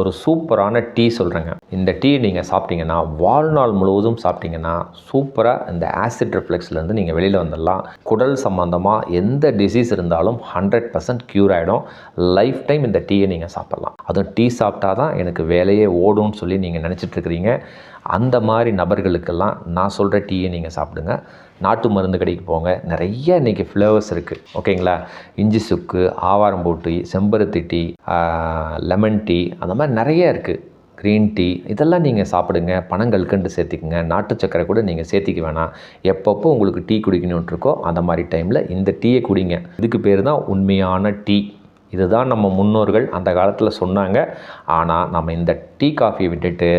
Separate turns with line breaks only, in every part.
ஒரு சூப்பரான டீ சொல்கிறேங்க இந்த டீ நீங்கள் சாப்பிட்டீங்கன்னா வாழ்நாள் முழுவதும் சாப்பிட்டீங்கன்னா சூப்பராக இந்த ஆசிட் ரிஃப்ளெக்ஸ்லேருந்து நீங்கள் வெளியில் வந்துடலாம். குடல் சம்மந்தமாக எந்த டிசீஸ் இருந்தாலும் ஹண்ட்ரட் பர்சன்ட் க்யூர் ஆகிடும் லைஃப் டைம் இந்த டீயை நீங்கள் சாப்பிட்லாம். அதுவும் டீ சாப்பிட்டா தான் எனக்கு வேலையே ஓடும்னு சொல்லி நீங்கள் நினச்சிட்ருக்கிறீங்க அந்த மாதிரி நபர்களுக்கெல்லாம் நான் சொல்கிற டீயை நீங்கள் சாப்பிடுங்க. நாட்டு மருந்து கடைக்கு போங்க. நிறைய இன்றைக்கி ஃப்ளேவர்ஸ் இருக்குது ஓகேங்களா? இஞ்சி சுக்கு ஆவாரம்பூட்டி செம்பருத்தி டீ லெமன் டீ அந்த மாதிரி நிறைய இருக்குது க்ரீன் டீ இதெல்லாம் நீங்கள் சாப்பிடுங்க. பனங்கல்கண்டு சேர்த்திக்குங்க. நாட்டு சக்கரை கூட நீங்கள் சேர்த்திக்க வேணாம். எப்பப்போ உங்களுக்கு டீ குடிக்கணும்னு இருக்கோ அந்த மாதிரி டைமில் இந்த டீயை குடிங்க. இதுக்கு பேர் தான் உண்மையான டீ. இதுதான் நம்ம முன்னோர்கள் அந்த காலத்தில் சொன்னாங்க. ஆனால் நம்ம இந்த டீ காஃபியை விட்டுட்டு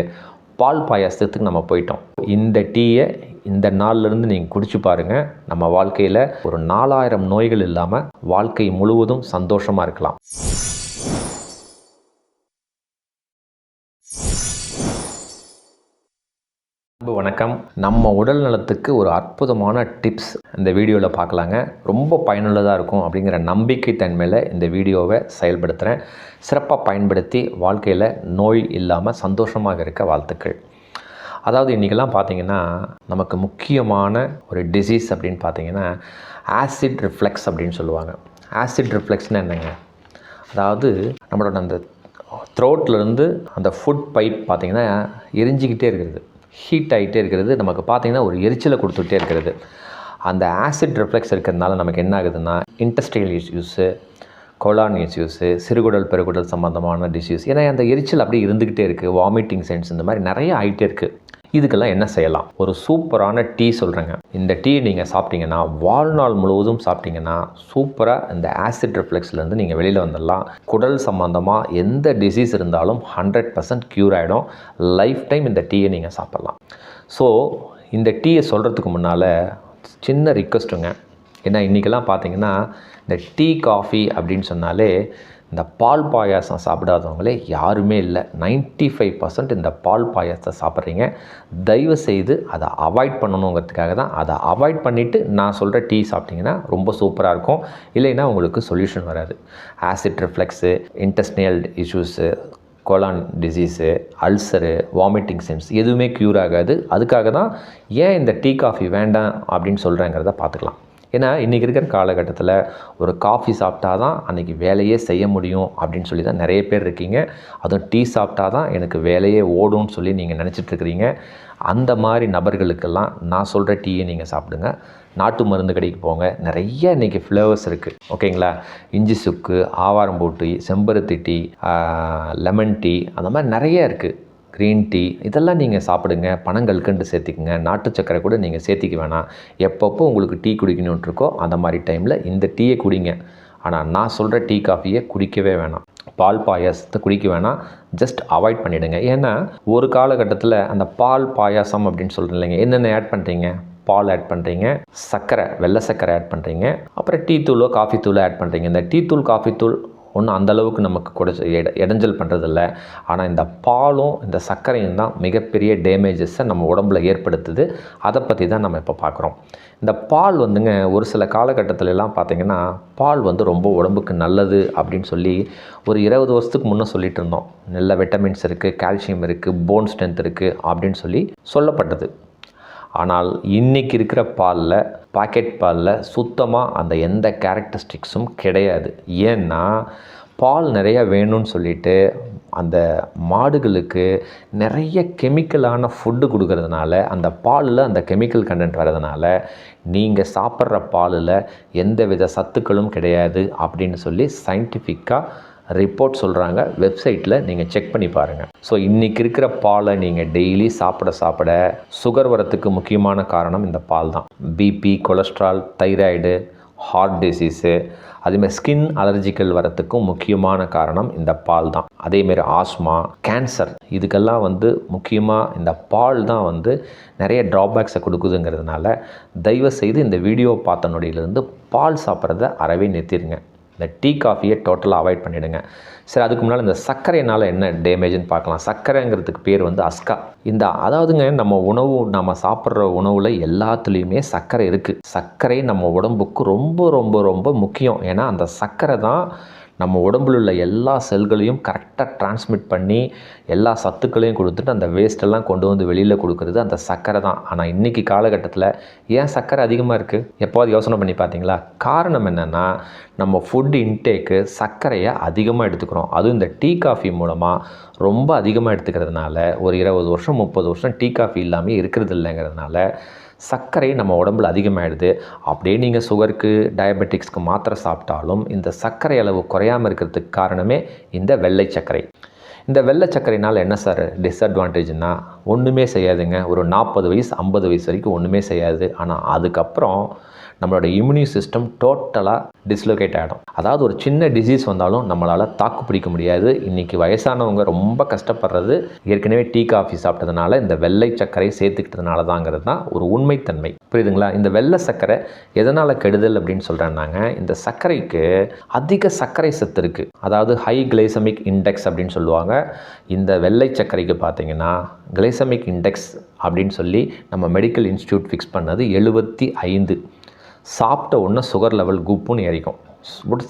பால் பாயாசத்துக்கு நம்ம போயிட்டோம். இந்த டீயை இந்த நாள்லேருந்து நீங்கள் குடிச்சு பாருங்கள் நம்ம வாழ்க்கையில் ஒரு நாலாயிரம் நோய்கள் இல்லாமல் வாழ்க்கை முழுவதும் சந்தோஷமாக இருக்கலாம். வணக்கம். நம்ம உடல் நலத்துக்கு ஒரு அற்புதமான டிப்ஸ் இந்த வீடியோவில் பார்க்கலாங்க. ரொம்ப பயனுள்ளதாக இருக்கும் அப்படிங்கிற நம்பிக்கை தன்மையில் இந்த வீடியோவை செயல்படுத்துகிறேன் சிறப்பாக பயன்படுத்தி வாழ்க்கையில் நோய் இல்லாமல் சந்தோஷமாக இருக்க வாழ்த்துக்கள். அதாவது இன்றைக்கெல்லாம் பார்த்தீங்கன்னா நமக்கு முக்கியமான ஒரு டிசீஸ் அப்படின்னு பார்த்தீங்கன்னா ஆசிட் ரிஃப்ளெக்ஸ் அப்படின்னு சொல்லுவாங்க. ஆசிட் ரிஃப்ளெக்ஸ்னால் என்னங்க? அதாவது நம்மளோட அந்த த்ரோட்லேருந்து அந்த ஃபுட் பைப் பார்த்திங்கன்னா எரிஞ்சிக்கிட்டே இருக்கிறது. ஹீட் ஆகிட்டே இருக்கிறது. நமக்கு பார்த்திங்கன்னா ஒரு எரிச்சலை கொடுத்துட்டே இருக்கிறது. அந்த ஆசிட் ரிஃப்ளெக்ஸ் இருக்கிறதுனால நமக்கு என்ன ஆகுதுன்னா இன்டஸ்ட்ரியல் இஷ்யூஸு கொலான் இஷ்யூஸு சிறுகுடல் பெருகுடல் சம்மந்தமான டிஷ்யூஸ் ஏன்னா அந்த எரிச்சல் அப்படியே இருந்துக்கிட்டே இருக்குது வாமிட்டிங் சென்ஸ் இந்த மாதிரி நிறைய ஆகிட்டே இருக்குது இதுக்கெல்லாம் என்ன செய்யலாம்? ஒரு சூப்பரான டீ சொல்கிறேங்க இந்த டீ நீங்கள் சாப்பிட்டீங்கன்னா வாழ்நாள் முழுவதும் சாப்பிட்டீங்கன்னா சூப்பராக இந்த ஆசிட் ரிஃப்ளெக்ஸ்லேருந்து நீங்கள் வெளியில் வந்துடலாம். குடல் சம்மந்தமாக எந்த டிசீஸ் இருந்தாலும் ஹண்ட்ரட் பர்சன்ட் க்யூர் ஆகிடும் லைஃப் டைம் இந்த டீயை நீங்கள் சாப்பிட்லாம். ஸோ இந்த டீயை சொல்கிறதுக்கு முன்னால் சின்ன ரிக்வஸ்ட்டுங்க ஏன்னா இன்றைக்கெல்லாம் பார்த்தீங்கன்னா இந்த டீ காஃபி அப்படின்னு சொன்னாலே இந்த பால் பாயாசம் சாப்பிடாதவங்களே யாருமே இல்லை. நைன்ட்டி ஃபைவ் பர்சன்ட் இந்த பால் பாயாசத்தை சாப்பிட்றீங்க. தயவு செய்து அதை அவாய்ட் பண்ணணுங்கிறதுக்காக தான் அதை அவாய்ட் பண்ணிவிட்டு நான் சொல்கிற டீ சாப்பிட்டிங்கன்னா ரொம்ப சூப்பராக இருக்கும். இல்லைன்னா உங்களுக்கு சொல்யூஷன் வராது. Acid reflux intestinal issues colon disease ulcer vomiting symptoms எதுவுமே க்யூர் ஆகாது. அதுக்காக தான் ஏன் இந்த டீ காஃபி வேண்டாம் அப்படின்னு சொல்கிறேங்கிறத பார்த்துக்கலாம். ஏன்னா இன்றைக்கி இருக்கிற காலகட்டத்தில் ஒரு காஃபி சாப்பிட்டா தான் அன்றைக்கி வேலையே செய்ய முடியும் அப்படின்னு சொல்லி தான் நிறைய பேர் இருக்கீங்க. அதுவும் டீ சாப்பிட்டா தான் எனக்கு வேலையே ஓடும்னு சொல்லி நீங்கள் நினச்சிட்ருக்கிறீங்க அந்த மாதிரி நபர்களுக்கெல்லாம் நான் சொல்கிற டீயை நீங்கள் சாப்பிடுங்க. நாட்டு மருந்து கடைக்கு போங்க. நிறைய இன்றைக்கி ஃப்ளேவர்ஸ் இருக்குது ஓகேங்களா? இஞ்சி சுக்கு ஆவாரம்பூட்டி செம்பருத்தி டீ லெமன் டீ அந்த மாதிரி நிறைய இருக்குது க்ரீன் டீ இதெல்லாம் நீங்கள் சாப்பிடுங்க பனங்கல்கண்டு சேர்த்திக்குங்க நாட்டு சக்கரை கூட நீங்கள் சேர்த்திக்க வேணாம். எப்பப்போ உங்களுக்கு டீ குடிக்கணும்னு இருக்கோ அந்த மாதிரி டைமில் இந்த டீயை குடிங்க. ஆனால் நான் சொல்கிற டீ காஃபியை குடிக்கவே வேணாம். பால் பாயாசத்தை குடிக்க வேணாம். ஜஸ்ட் அவாய்ட் பண்ணிவிடுங்க ஏன்னா ஒரு காலகட்டத்தில் அந்த பால் பாயாசம் அப்படின்னு சொல்கிறேன் இல்லைங்க என்னென்ன ஆட் பண்ணுறீங்க பால் ஆட் பண்ணுறீங்க சர்க்கரை வெள்ளை சர்க்கரை ஆட் பண்ணுறீங்க அப்புறம் டீ தூளோ காஃபி தூளோ ஆட் பண்ணுறீங்க இந்த டீ தூள் காஃபி தூள் ஒன்றும் அந்தளவுக்கு நமக்கு கூட இட இடைஞ்சல் பண்ணுறதில்ல ஆனால் இந்த பாலும் இந்த சர்க்கரையும் தான் மிகப்பெரிய டேமேஜஸை நம்ம உடம்புல ஏற்படுத்துது. அதை பற்றி தான் நம்ம இப்போ பார்க்குறோம் இந்த பால் வந்துங்க ஒரு சில காலகட்டத்திலலாம் பார்த்திங்கன்னா பால் வந்து ரொம்ப உடம்புக்கு நல்லது அப்படின்னு சொல்லி ஒரு இருபது வருஷத்துக்கு முன்னே சொல்லிட்டு இருந்தோம். நல்ல விட்டமின்ஸ் இருக்குது கால்சியம் இருக்குது போன் ஸ்ட்ரென்த் இருக்குது அப்படின்னு சொல்லி சொல்லப்பட்டது. ஆனால் இன்றைக்கி இருக்கிற பாலில் பாக்கெட் பாலில் சுத்தமாக அந்த எந்த கேரக்டரிஸ்டிக்ஸும் கிடையாது. ஏன்னா பால் நிறைய வேணும்னு சொல்லிட்டு அந்த மாடுகளுக்கு நிறைய கெமிக்கலான ஃபுட்டு கொடுக்கறதுனால அந்த பாலில் அந்த கெமிக்கல் கண்டென்ட் வர்றதுனால நீங்கள் சாப்பிட்ற பாலில் எந்த வித சத்துக்களும் கிடையாது அப்படின்னு சொல்லி சயின்டிஃபிக்காக ரிப்போர்ட் சொல்கிறாங்க வெப்சைட்டில் நீங்கள் செக் பண்ணி பாருங்கள் ஸோ இன்றைக்கி இருக்கிற பாலை நீங்கள் டெய்லி சாப்பிட சாப்பிட சுகர் வரத்துக்கு முக்கியமான காரணம் இந்த பால் தான். BP cholesterol thyroid heart disease அதேமாதிரி ஸ்கின் அலர்ஜிக்கல் வரத்துக்கும் முக்கியமான காரணம் இந்த பால் தான். அதேமாரி ஆஸ்மா கேன்சர் இதுக்கெல்லாம் வந்து முக்கியமாக இந்த பால் தான் வந்து நிறைய ட்ராபேக்ஸை கொடுக்குதுங்கிறதுனால தயவு செய்து இந்த வீடியோ பார்த்த நொடியிலேருந்து பால் சாப்பிட்றத அறவே நிறுத்திடுங்க இந்த டீ காஃபியை டோட்டலாக அவாய்ட் பண்ணிவிடுங்க சரி அதுக்கு முன்னால் இந்த சர்க்கரைனால் என்ன டேமேஜ்னு பார்க்கலாம். சர்க்கரைங்கிறதுக்கு பேர் வந்து அஸ்கா. இந்த அதாவதுங்க நம்ம உணவு நம்ம சாப்பிட்ற உணவில் எல்லாத்துலேயுமே சர்க்கரை இருக்குது சர்க்கரை நம்ம உடம்புக்கு ரொம்ப ரொம்ப ரொம்ப முக்கியம். ஏன்னா அந்த சர்க்கரை தான் நம்ம உடம்புல உள்ள எல்லா செல்களையும் கரெக்டாக டிரான்ஸ்மிட் பண்ணி எல்லா சத்துக்களையும் கொடுத்துட்டு அந்த வேஸ்ட்டெல்லாம் கொண்டு வந்து வெளியில் கொடுக்குறது அந்த சர்க்கரை தான். ஆனால் இன்றைக்கி காலகட்டத்தில் ஏன் சர்க்கரை அதிகமாக இருக்குது எப்போது யோசனை பண்ணி பார்த்தீங்களா காரணம் என்னென்னா நம்ம ஃபுட் இன்டேக்கு சர்க்கரையை அதிகமாக எடுத்துக்கிறோம். அதுவும் இந்த டீ காஃபி மூலமாக ரொம்ப அதிகமாக எடுத்துக்கிறதுனால ஒரு இருபது வருஷம் முப்பது வருஷம் டீ காஃபி இல்லாமல் இருக்கிறது இல்லைங்கிறதுனால சர்க்கரை நம்ம உடம்புல அதிகமாகிடுது அப்படியே நீங்கள் சுகருக்கு டயபெட்டிக்ஸ்க்கு மாத்திரை சாப்பிட்டாலும் இந்த சர்க்கரை அளவு குறையாமல் இருக்கிறதுக்கு காரணமே இந்த வெள்ளை சர்க்கரை. இந்த வெள்ளை சர்க்கரைனால் என்ன சார் டிஸ்அட்வான்டேஜ்னால் ஒன்றுமே செய்யாதுங்க. ஒரு நாற்பது வயசு ஐம்பது வயசு வரைக்கும் ஒன்றுமே செய்யாது. ஆனால் அதுக்கப்புறம் நம்மளோட இம்யூனி சிஸ்டம் டோட்டலாக டிஸ்லொகேட் ஆகிடும் அதாவது ஒரு சின்ன டிசீஸ் வந்தாலும் நம்மளால் தாக்கு பிடிக்க முடியாது. இன்றைக்கி வயசானவங்க ரொம்ப கஷ்டப்படுறது ஏற்கனவே டீ காஃபி சாப்பிட்டதுனால இந்த வெள்ளை சர்க்கரை சேர்த்துக்கிட்டதுனால தாங்கிறது தான் ஒரு உண்மைத்தன்மை. புரியுதுங்களா? இந்த வெள்ளை சர்க்கரை எதனால் கெடுதல் அப்படின்னு சொல்கிறேன்னாங்க இந்த சர்க்கரைக்கு அதிக சர்க்கரை சத்து இருக்குது அதாவது ஹை கிளைசமிக் இண்டெக்ஸ் அப்படின்னு சொல்லுவாங்க. இந்த வெள்ளை சர்க்கரைக்கு பார்த்தீங்கன்னா கிளைசமிக் இண்டெக்ஸ் அப்படின்னு சொல்லி நம்ம மெடிக்கல் இன்ஸ்டியூட் ஃபிக்ஸ் பண்ணது எழுபத்தி ஐந்து. சாப்பிட்ட உடனே சுகர் லெவல் குப்புன்னு ஏறிக்கும்.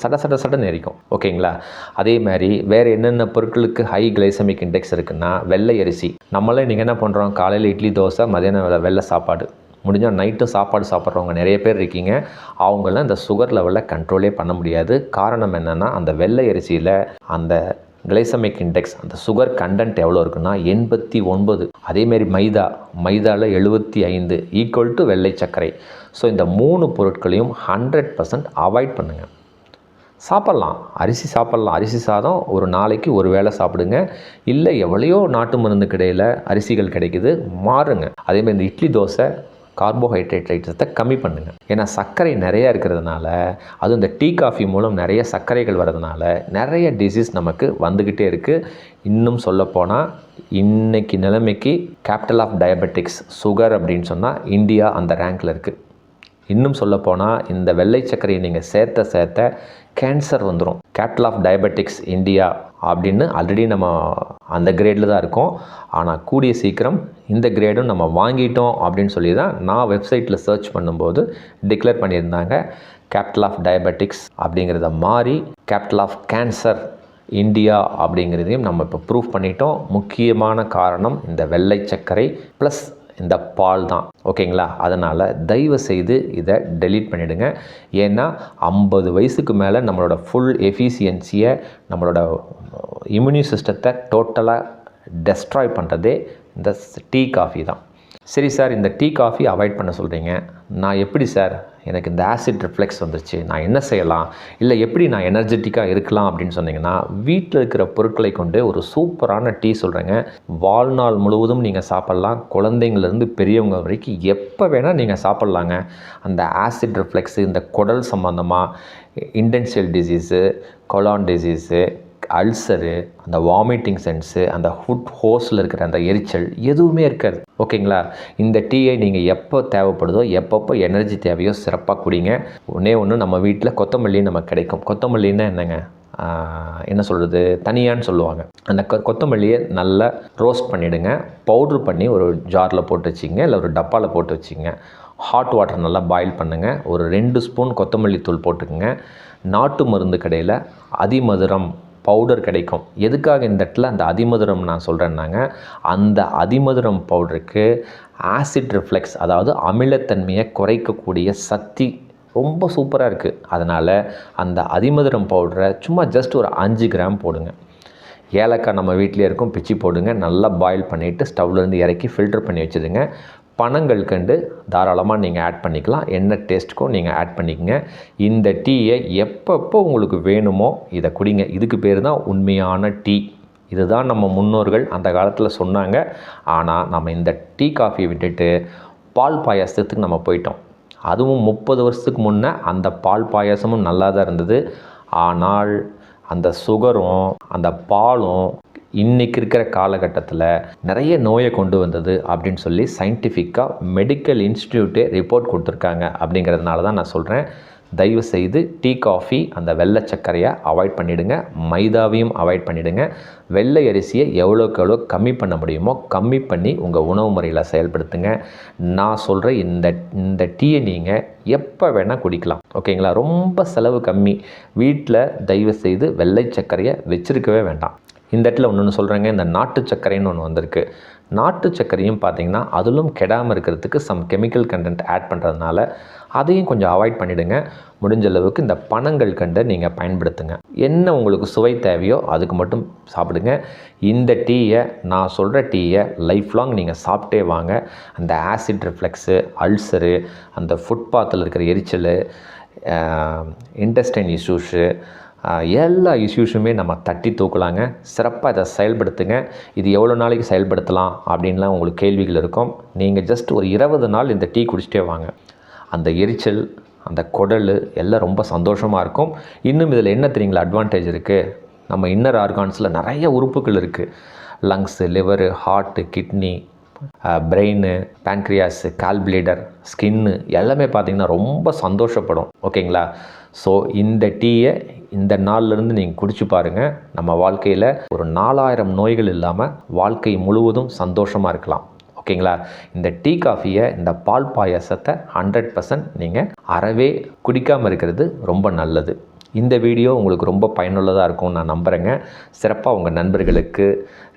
சட சட சடன் ஏறிக்கும். ஓகேங்களா? அதே மாதிரி வேறு என்னென்ன பொருட்களுக்கு ஹை கிளைசமிக் இண்டெக்ஸ் இருக்குன்னா வெள்ளை அரிசி. நம்மளே நீங்கள் என்ன பண்ணுறோம் காலையில் இட்லி தோசை மதியானம் வெள்ளை வெள்ளை சாப்பாடு. முடிஞ்சால் நைட்டு சாப்பாடு சாப்பிட்றவங்க நிறைய பேர் இருக்கீங்க. அவங்களாம் இந்த சுகர் லெவலில் கண்ட்ரோலே பண்ண முடியாது. காரணம் என்னென்னா அந்த வெள்ளை அரிசியில் அந்த கிளைசமிக் இண்டெக்ஸ் அந்த சுகர் கண்டென்ட் எவ்வளோ இருக்குன்னா எண்பத்தி ஒன்பது. அதேமாரி மைதா மைதாவில் எழுபத்தி ஐந்து ஈக்குவல் டு வெள்ளை சர்க்கரை. ஸோ இந்த மூணு பொருட்களையும் ஹண்ட்ரட் பர்சன்ட் அவாய்ட் பண்ணுங்கள் சாப்பிட்லாம். அரிசி சாப்பிட்லாம். அரிசி சாதம் ஒரு நாளைக்கு ஒரு வேளை சாப்பிடுங்க. இல்லை எவ்வளையோ நாட்டு மருந்து கிடையில அரிசிகள் கிடைக்குது மாறுங்க. அதேமாதிரி இந்த இட்லி தோசை கார்போஹைட்ரேட் ஐட்டத்தை கம்மி பண்ணுங்கள் ஏன்னா சர்க்கரை நிறையா இருக்கிறதுனால அதுவும் இந்த டீ காஃபி மூலம் நிறைய சர்க்கரைகள் வர்றதுனால நிறைய டிசீஸ் நமக்கு வந்துக்கிட்டே இருக்குது இன்னும் சொல்லப்போனால் இன்னைக்கு நிலைமைக்கு கேபிட்டல் ஆஃப் டயபெட்டிக்ஸ் சுகர் அப்படின்னு சொன்னால் இந்தியா அந்த ரேங்கில் இருக்குது இன்னும் சொல்லப்போனால் இந்த வெள்ளை சர்க்கரையை நீங்கள் சேர்த்த சேர்த்த கேன்சர் வந்துடும் கேபிட்டல் ஆஃப் டயபெட்டிக்ஸ் இந்தியா அப்படின்னு ஆல்ரெடி நம்ம அந்த கிரேடில் தான் இருக்கோம். ஆனால் கூடிய சீக்கிரம் இந்த கிரேடும் நம்ம வாங்கிட்டோம் அப்படின்னு சொல்லி தான் நான் வெப்சைட்டில் சர்ச் பண்ணும்போது டிக்ளேர் பண்ணியிருந்தாங்க. கேபிட்டல் ஆஃப் டயபெட்டிக்ஸ் அப்படிங்கிறத மாறி கேபிட்டல் ஆஃப் கேன்சர் இந்தியா அப்படிங்கிறதையும் நம்ம இப்போ ப்ரூவ் பண்ணிட்டோம். முக்கியமான காரணம் இந்த வெள்ளை சர்க்கரை ப்ளஸ் இந்த பால் தான். ஓகேங்களா? அதனால் தயவு செய்து இதை டெலீட் பண்ணிவிடுங்க ஏன்னா ஐம்பது வயசுக்கு மேலே நம்மளோட ஃபுல் எஃபிஷியன்சியை நம்மளோட இம்யூனி சிஸ்டத்தை டோட்டலாக டெஸ்ட்ராய் பண்ணுறதே இந்த டீ காஃபி தான். சரி சார் இந்த டீ காஃபி அவாய்ட் பண்ண சொல்கிறீங்க நான் எப்படி சார் எனக்கு இந்த ஆசிட் ரிஃப்ளெக்ஸ் வந்துருச்சு நான் என்ன செய்யலாம்? இல்லை எப்படி நான் எனர்ஜெட்டிக்காக இருக்கலாம் அப்படின்னு சொன்னீங்கன்னா வீட்டில் இருக்கிற பொருட்களை கொண்டு ஒரு சூப்பரான டீ சொல்கிறேங்க வாழ்நாள் முழுவதும் நீங்கள் சாப்பிட்லாம். குழந்தைங்கள்லேருந்து பெரியவங்க வரைக்கும் எப்போ வேணால் நீங்கள் சாப்பிட்லாங்க. அந்த ஆசிட் ரிஃப்ளெக்ஸு இந்த குடல் சம்மந்தமாக intestinal disease colon disease ulcer அந்த வாமிட்டிங் சென்ஸு அந்த ஃபுட் ஹோஸில் இருக்கிற அந்த எரிச்சல் எதுவுமே இருக்காது. ஓகேங்களா? இந்த டீயை நீங்கள் எப்போ தேவைப்படுதோ எப்பப்போ எனர்ஜி தேவையோ சிறப்பாக குடிங்க. ஒன்றே ஒன்று நம்ம வீட்டில் கொத்தமல்லி நமக்கு கிடைக்கும். கொத்தமல்லின்னா என்னங்க? என்ன சொல்கிறது தனியான்னு சொல்லுவாங்க. அந்த கொ கொத்தமல்லியை நல்லா ரோஸ்ட் பண்ணிவிடுங்க பவுட்ரு பண்ணி ஒரு ஜாரில் போட்டு வச்சிங்க. இல்லை ஒரு டப்பாவில் போட்டு வச்சிங்க. ஹாட் வாட்டர் நல்லா பாயில் பண்ணுங்கள் ஒரு ரெண்டு ஸ்பூன் கொத்தமல்லி தூள் போட்டுக்கோங்க. நாட்டு மருந்து கடையில் அதிமதுரம் பவுடர் கிடைக்கும். எதுக்காக இந்த இடத்துல அந்த அதிமதுரம் நான் சொல்கிறேன்னாங்க அந்த அதிமதுரம் பவுடருக்கு ஆசிட் ரிஃப்ளெக்ஸ் அதாவது அமிலத்தன்மையை குறைக்கக்கூடிய சக்தி ரொம்ப சூப்பராக இருக்குது அதனால் அந்த அதிமதுரம் பவுடரை சும்மா ஜஸ்ட் ஒரு அஞ்சு கிராம் போடுங்க. ஏலக்காய் நம்ம வீட்டிலே இருக்கும் பிச்சி போடுங்க நல்லா பாயில் பண்ணிவிட்டு ஸ்டவ்லேருந்து இறக்கி ஃபில்டர் பண்ணி வச்சுடுங்க. பணங்கள் கண்டு தாராளமாக நீங்கள் ஆட் பண்ணிக்கலாம். என்ன டேஸ்ட்டுக்கும் நீங்கள் ஆட் பண்ணிக்கங்க. இந்த டீயை எப்பப்போ உங்களுக்கு வேணுமோ இதை குடிங்க. இதுக்கு பேர் தான் உண்மையான டீ. இதுதான் நம்ம முன்னோர்கள் அந்த காலத்தில் சொன்னாங்க. ஆனால் நம்ம இந்த டீ காஃபியை விட்டுட்டு பால் பாயாசத்துக்கு நம்ம போயிட்டோம். அதுவும் முப்பது வருஷத்துக்கு முன்னே அந்த பால் பாயாசமும் நல்லா தான் இருந்தது. ஆனால் அந்த சுகரும் அந்த பாலும் இன்றைக்கி இருக்கிற காலகட்டத்தில் நிறைய நோயை கொண்டு வந்தது அப்படின்னு சொல்லி சயின்டிஃபிக்காக மெடிக்கல் இன்ஸ்டியூட்டே ரிப்போர்ட் கொடுத்துருக்காங்க அப்படிங்கிறதுனால தான் நான் சொல்கிறேன் தயவு செய்து டீ காஃபி அந்த வெள்ளை சர்க்கரையை அவாய்ட் பண்ணிவிடுங்க மைதாவையும் அவாய்ட் பண்ணிவிடுங்க வெள்ளை அரிசியை எவ்வளோக்கு எவ்வளோ கம்மி பண்ண முடியுமோ கம்மி பண்ணி உங்கள் உணவு முறையில் செயல்படுத்துங்க. நான் சொல்கிற இந்த இந்த டீயை நீங்கள் எப்போ வேணால் குடிக்கலாம். ஓகேங்களா? ரொம்ப செலவு கம்மி. வீட்டில் தயவு செய்து வெள்ளை சர்க்கரையை வச்சுருக்கவே வேண்டாம். இந்த இடத்துல ஒன்று சொல்கிறேங்க இந்த நாட்டு சர்க்கரைன்னு ஒன்று வந்திருக்கு. நாட்டு சர்க்கரையும் பார்த்தீங்கன்னா அதிலும் கெடாமல் இருக்கிறதுக்கு சம் கெமிக்கல் கண்டென்ட் ஆட் பண்ணுறதுனால அதையும் கொஞ்சம் அவாய்ட் பண்ணிவிடுங்க முடிஞ்ச அளவுக்கு இந்த பணங்கள் கண்டை நீங்கள் பயன்படுத்துங்க. என்ன உங்களுக்கு சுவை தேவையோ அதுக்கு மட்டும் சாப்பிடுங்க. இந்த டீயை நான் சொல்கிற டீயை லைஃப் லாங் நீங்கள் சாப்பிட்டே வாங்க. அந்த ஆசிட் ரிஃப்ளெக்ஸு அல்சரு அந்த ஃபுட்பாத்தில் இருக்கிற எரிச்சல் இன்டெஸ்டைன் இஷ்யூஸு எல்லா இஷ்யூஸுமே நம்ம தட்டி தூக்கலாங்க. சிறப்பாக இதை செயல்படுத்துங்க. இது எவ்வளோ நாளைக்கு செயல்படுத்தலாம் அப்படின்லாம் உங்களுக்கு கேள்விகள் இருக்கும். நீங்கள் ஜஸ்ட் ஒரு இருபது நாள் இந்த டீ குடிச்சிட்டே வாங்க. அந்த எரிச்சல் அந்த குடல் எல்லாம் ரொம்ப சந்தோஷமாக இருக்கும். இன்னும் இதில் என்ன தெரியுங்களா அட்வான்டேஜ் இருக்குது நம்ம இன்னர் ஆர்கான்ஸில் நிறைய உறுப்புகள் இருக்குது lungs liver heart kidney brain pancreas gallbladder skin எல்லாமே பார்த்திங்கன்னா ரொம்ப சந்தோஷப்படும். ஓகேங்களா ஸோ இந்த டீயை இந்த நாள்லேருந்து நீங்கள் குடிச்சு பாருங்கள் நம்ம வாழ்க்கையில் ஒரு நாலாயிரம் நோய்கள் இல்லாமல் வாழ்க்கை முழுவதும் சந்தோஷமாக இருக்கலாம். ஓகேங்களா? இந்த டீ காஃபியை இந்த பால் பாயாசத்தை ஹண்ட்ரட் பர்சன்ட் நீங்கள் அறவே குடிக்காமல் இருக்கிறது ரொம்ப நல்லது. இந்த வீடியோ உங்களுக்கு ரொம்ப பயனுள்ளதாக இருக்கும்னு நான் நம்புகிறேங்க சிறப்பாக உங்கள் நண்பர்களுக்கு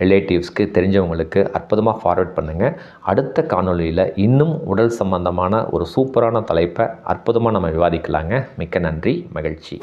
ரிலேட்டிவ்ஸ்க்கு தெரிஞ்சவங்களுக்கு அற்புதமாக ஃபார்வர்ட் பண்ணுங்கள் அடுத்த காணொளியில் இன்னும் உடல் சம்பந்தமான ஒரு சூப்பரான தலைப்பை அற்புதமாக நம்ம விவாதிக்கலாங்க. மிக்க நன்றி மகிழ்ச்சி.